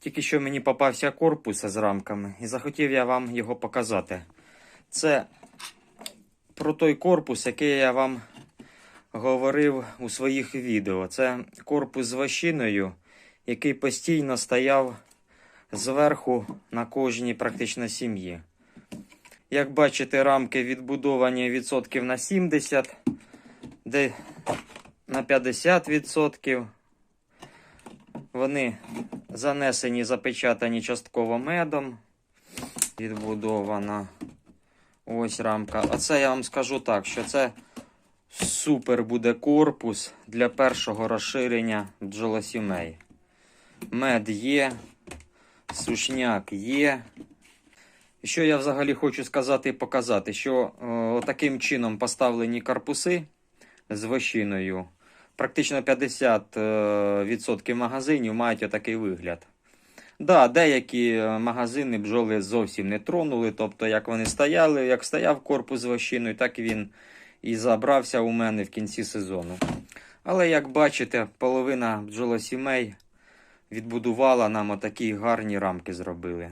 Тільки що мені попався корпус з рамками, і захотів я вам його показати. Це про той корпус, який я вам говорив у своїх відео. Це корпус з вощиною, який постійно стояв зверху на кожній практично сім'ї. Як бачите, рамки відбудовані відсотків на 70, де на 50%. Вони занесені, запечатані частково медом. Відбудована ось рамка. А це я вам скажу так, що це супер буде корпус для першого розширення бджолосімей. Мед є, сушняк є. Що я взагалі хочу сказати і показати, що е, таким чином поставлені корпуси з вощиною. Практично 50% магазинів мають отакий вигляд. Да, деякі е, магазини бджоли зовсім не тронули. Тобто, як вони стояли, як стояв корпус з вощиною, так він і забрався у мене в кінці сезону. Але як бачите, половина бджолосімей відбудувала нам отакі гарні рамки зробили.